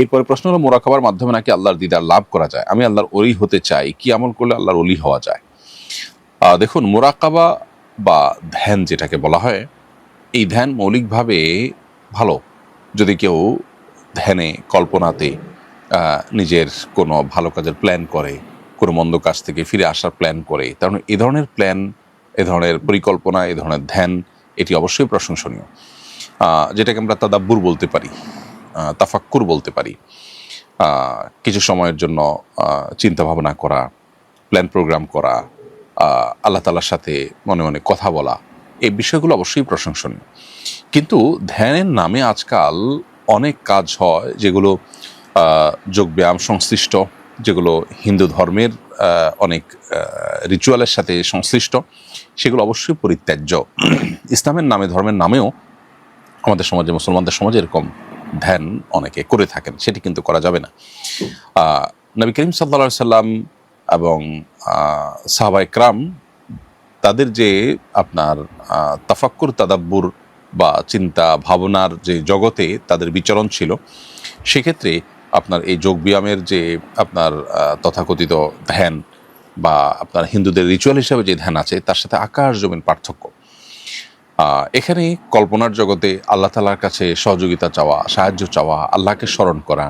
এরপরে প্রশ্ন হলো, মোরাকাবার মাধ্যমে নাকি আল্লাহর দিদার লাভ করা যায়? আমি আল্লাহর অলি হতে চাই, কি আমল করলে আল্লাহর অলি হওয়া যায়? দেখুন, মোরাকাবা বা ধ্যান যেটাকে বলা হয়, এই ধ্যান মৌলিকভাবে ভালো। যদি কেউ ধ্যানে, কল্পনাতে নিজের কোনো ভালো কাজের প্ল্যান করে, কোনো মন্দ কাজ থেকে ফিরে আসার প্ল্যান করে, তার মানে এ ধরনের প্ল্যান এ ধরনের পরিকল্পনা, এ ধরনের ধ্যান, এটি অবশ্যই প্রশংসনীয়। যেটাকে আমরা তাদাব্বুর বলতে পারি। তাফাক্কুর বলতে পারি। কিছু সময়ের জন্য চিন্তা ভাবনা করা প্ল্যান প্রোগ্রাম করা আল্লাহ তালার সাথে মনে মনে কথা বলা, এই বিষয়গুলো অবশ্যই প্রশংসনীয়। কিন্তু ধ্যানের নামে আজকাল অনেক কাজ হয় যেগুলো যোগব্যায়াম সংশ্লিষ্ট, যেগুলো হিন্দু ধর্মের অনেক রিচুয়ালের সাথে সংশ্লিষ্ট, সেগুলো অবশ্যই পরিত্যাজ্য। ইসলামের নামে, ধর্মের নামেও আমাদের সমাজে, মুসলমানদের সমাজে এরকম ধ্যান অনেকে করে থাকেন, সেটি কিন্তু করা যাবে না। নবী করিম সাল্লা সাল্লাম এবং সাহাবা ইকরাম তাদের যে আপনার তাফাক্কুর, তাদাব্বুর বা চিন্তা ভাবনার যে জগতে তাদের বিচরণ ছিল, সেক্ষেত্রে আপনার এই যোগব্যায়ামের যে আপনার তথাকথিত ধ্যান বা আপনার হিন্দুদের রিচুয়াল হিসাবে যে ধ্যান আছে, তার সাথে আকাশ জমিন পার্থক্য। এখানে কল্পনার জগতে আল্লাহ তালার কাছে সহযোগিতা চাওয়া সাহায্য চাওয়া আল্লাহকে স্মরণ করা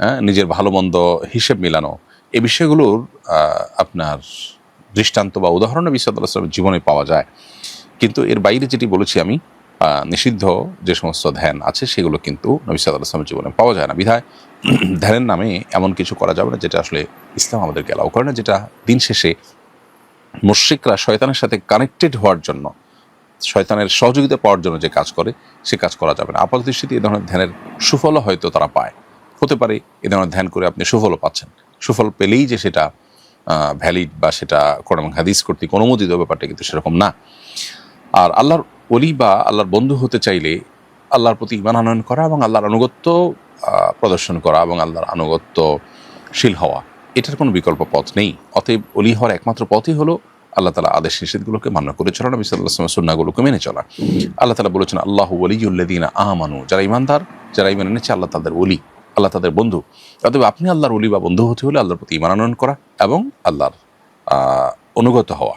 হ্যাঁ, নিজের ভালো মন্দ হিসেব মিলানো এই বিষয়গুলোর আপনার দৃষ্টান্ত বা উদাহরণ সাল্লাহ জীবনে পাওয়া যায়। কিন্তু এর বাইরে যেটি বলেছি আমি নিষিদ্ধ যে সমস্ত ধ্যান আছে সেগুলো কিন্তু নবী আসলামের জীবনে পাওয়া যায় না। বিধায় ধ্যানের নামে এমন কিছু করা যাবে না যেটা আসলে ইসলাম আমাদেরকে অ্যালাউ করে না যেটা দিন শেষে মুশ্রিকরা শয়তানের সাথে কানেক্টেড হওয়ার জন্য শয়তানের সহযোগিতা পাওয়ার জন্য যে কাজ করে, সে কাজ করা যাবে না। আপাত দৃষ্টিতে এ ধরনের ধ্যানের সুফলও হয়তো তারা পায়। হতে পারে এ ধরনের ধ্যান করে আপনি সুফলও পাচ্ছেন। সুফল পেলেই যে সেটা ভ্যালিড বা সেটা কোরআন হাদিস কর্তৃক অনুমোদিত ব্যাপারটা কিন্তু সেরকম না। আর আল্লাহর অলি বা আল্লাহর বন্ধু হতে চাইলে আল্লাহর প্রতি ইমান আনয়ন করা এবং আল্লাহর আনুগত্য প্রদর্শন করা এবং আল্লাহর আনুগত্যশীল হওয়া, এটার কোনো বিকল্প পথ নেই। অতএব অলি হওয়ার একমাত্র পথই হলো আল্লাহ তালা আদেশ নিষেধগুলোকে মান্য করে চলা নবী সাল্লাহ আসলামের সুন্নাগুলোকে মেনে চলা। আল্লাহ তালা বলেছেন, আল্লাহ ওলিউল্লাদিন আমানু। যারা ইমানদার যারা ইমান এনেছে, আল্লাহ তাদের অলি আল্লাহ তাদের বন্ধু। অতএব আপনি আল্লাহর অলি বা বন্ধু হতে হলে আল্লাহর প্রতি ইমান আনয়ন করা এবং আল্লাহর অনুগত হওয়া।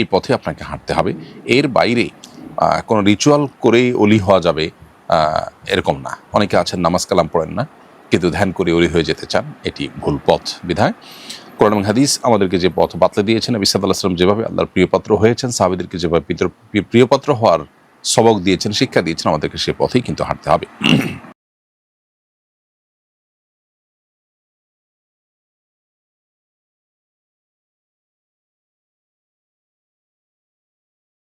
এই পথে আপনাকে হাঁটতে হবে। এর বাইরে কোনো রিচুয়াল করেই অলি হওয়া যাবে এরকম না। অনেকে আছেন, নামাজ কালাম পড়েন না, কিন্তু ধ্যান করে অলি হয়ে যেতে চান, এটি ভুল পথ, বিধায়। কোরআন হাদিস আমাদেরকে যে পথ বাতলে দিয়েছেন, নবী সাদ যেভাবে আল্লাহর প্রিয়পাত্র হয়েছেন, সাহাবিদেরকে যেভাবে পিতর- প্রিয়পাত্র হওয়ার সবক দিয়েছেন, শিক্ষা দিয়েছেন, আমাদেরকে সে পথেই কিন্তু হাঁটতে হবে।